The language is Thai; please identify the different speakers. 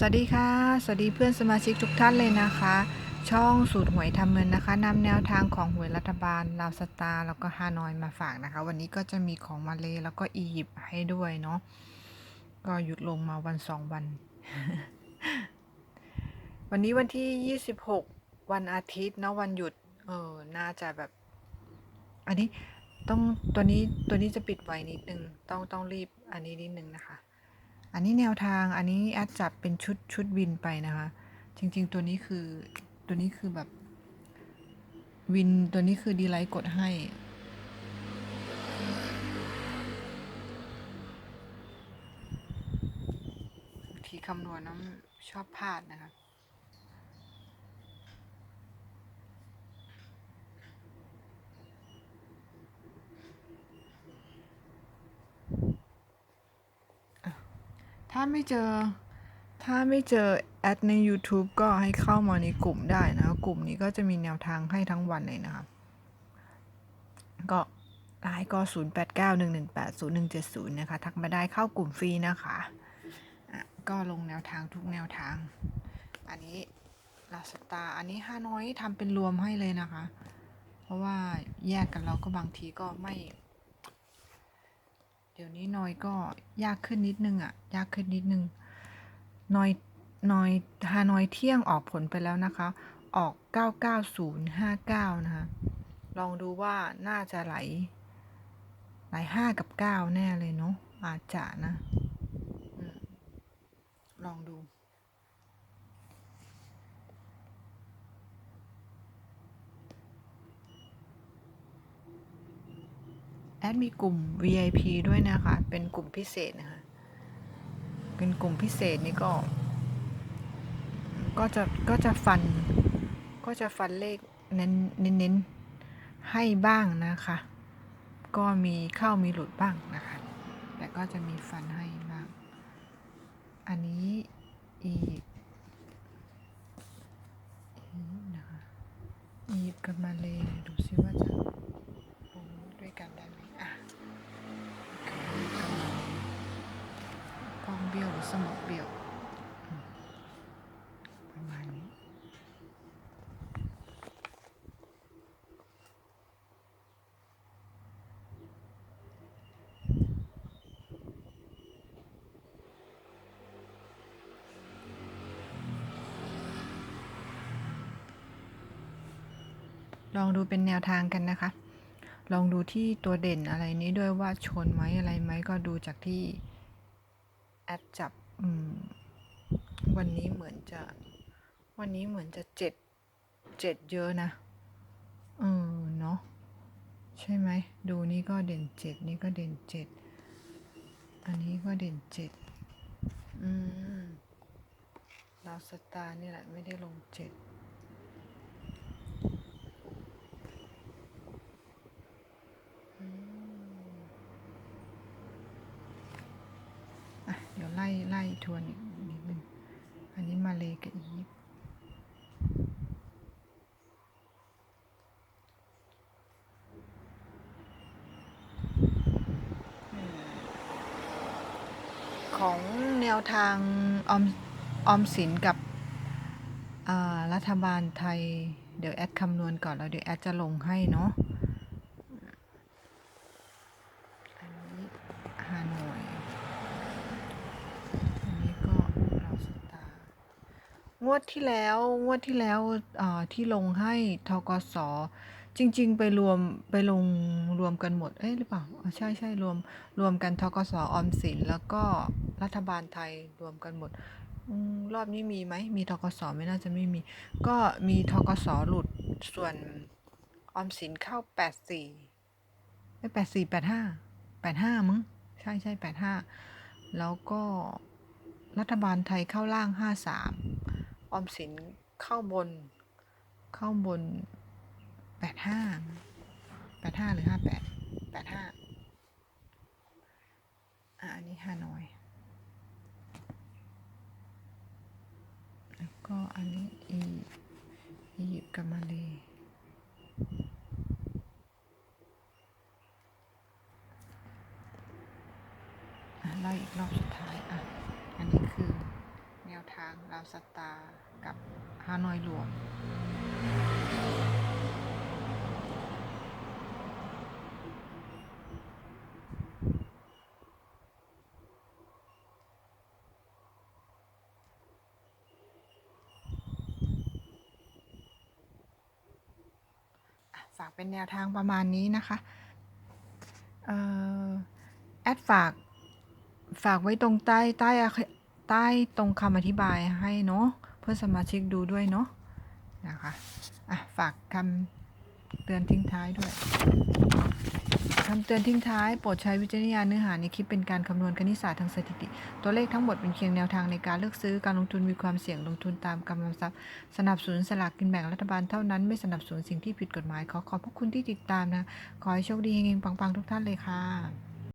Speaker 1: สวัสดีค่ะ สวัสดีเพื่อนสมาชิกทุกท่านเลยนะคะ ช่องสูตรหวยทำเงินนะคะนำแนวทางของหวยรัฐบาลลาวสตาร์แล้วก็ฮานอยมาฝากนะคะ วันนี้ก็จะมีของมาเลแล้วก็อียิปต์ให้ด้วยเนาะก็หยุดลงมาวันสองวัน วันนี้วันที่26วันอาทิตย์เนาะวันหยุด เออน่าจะแบบ อันนี้ต้องตัวนี้ตัวนี้จะปิดไว้นิดนึง ต้องต้องรีบอันนี้นิดนึงนะคะ อันนี้แนวทางอันนี้แอดจับเป็นชุดชุดวินไปนะคะ จริง ๆ ตัวนี้คือตัวนี้คือแบบวินตัวนี้คือดีไลท์กดให้ ทีคำนวณน้ำชอบพลาดนะคะ ถ้าไม่เจอ ถ้าไม่เจอแอดใน YouTube ก็ให้เข้ามาในกลุ่มได้นะ กลุ่มนี้ก็จะมีแนวทางให้ทั้งวันเลยนะครับ ก็ไลน์ก็ 0891180170 นะคะ ทักมาได้เข้ากลุ่มฟรีนะคะะก็ลงแนวทางทุกแนวทาง อันนี้ลาสตาอันนี้ฮานอยทำเป็นรวมให้เลยนะคะ เพราะว่าแยกกันเราก็บางทีก็ไม่ เดี๋ยวนี้นอยก็ยากขึ้นนิดนึงอะยากขึ้นนิดนึงนอยนอยฮานอยเที่ยงออกผลไปแล้วนะคะ ออก 99059 นะคะ ลองดูว่าน่าจะไหลไหลห้ากับ9แน่เลยเนาะอาจจะนะลองดู ดมีกลุ่ม VIP ด้วยนะคะ เป็นกลุ่มพิเศษนะคะ เป็นกลุ่มพิเศษนี่ก็ ก็จะก็จะฟัน ก็จะฟันเลขเน้นเน้นเน้นให้บ้างนะคะ ก็มีเข้ามีหลุดบ้างนะคะ แต่ก็จะมีฟันให้บ้าง อันนี้อีกอีกนะคะอียิปต์กับมาเลยดูซิว่าจะลงด้วยกันได้ไหมอะอียิปต์กับมาเลกล้องเบี้ยวหรือ สมองเบี้ยวอืมประมาณนี้ลองดูเป็นแนวทางกันนะคะ ลองดูที่ตัวเด่นอะไรนี้ด้วยว่าชนไหมอะไรไหมก็ดูจากที่ แอดจับวันนี้เหมือนจะ วันนี้เหมือนจะเจ็ดเจ็ดเยอะนะเออเนาะใช่ไหม ดูนี่ก็เด่นเจ็ดนี่ก็เด่นเจ็ดอันนี้ก็เด่นเจ็ดอืมเราสตาร์นี่แหละไม่ได้ลงเจ็ด อะเดี๋ยวไล่ไล่ ทวนนิดนึงอันนี้มาเลยกับอียิปต์ของแนวทางออมออมสินกับรัฐบาลไทย เดี๋ยวแอดคำนวณก่อนแล้วเดี๋ยวแอดจะลงให้เนาะ อันนี้ฮานอย อันนี้ก็เราสตาร์ งวดที่แล้ว งวดที่แล้วเอ่อที่ลงให้ทกสจริง ๆ ไปรวมไปลงรวมกันหมด เอ้ยหรือเปล่าอ๋อใช่ใช่รวมรวมกันทกสออมสินแล้วก็รัฐบาลไทยรวมกันหมดอมรอบนี้มีไหมมีทกสไม่น่าจะไม่มี ก็มีทกสหลุดส่วนออมสินเข้าแปดสี่ไม่แปดสี่แปดห้าแปดห้ามั้งใช่ใช่แปดห้าแล้วก็รัฐบาลไทยเข้าล่างห้าสาม ออมสินเข้าบน เข้าบนแปดห้าแปดห้าหรือห้าแปดแปดห้าอะอันนี้ห้านอย แล้วก็อันนี้อีอียิปต์กับมาเลย์อะไล่อีกรอบสุด ทางลาวสตาร์กับฮานอยรวมอะฝากเป็นแนวทางประมาณนี้นะคะออแอดฝากฝากไว้ตรงใต้ใต้อะ ใต้ตรงคำอธิบายให้เนาะเพื่อสมาชิกดูด้วยเนาะนะคะอะฝากคำเตือนทิ้งท้ายด้วยคำเตือนทิ้งท้าย โปรดใช้วิจารณญาณเนื้อหาในคลิปเป็นการคำนวณคณิตศาสตร์ทางสถิติ ตัวเลขทั้งหมดเป็นเพียงแนวทางในการเลือกซื้อการลงทุนมีความเสี่ยงลงทุนตามกำลังทรัพย์ สนับสนุนสลากกินแบ่งรัฐบาลเท่านั้นไม่สนับสนุนสิ่งที่ผิดกฎหมาย ขอขอบพระคุณที่ติดตามนะ ขอให้โชคดีเฮงๆปังๆ ทุกท่านเลยค่ะ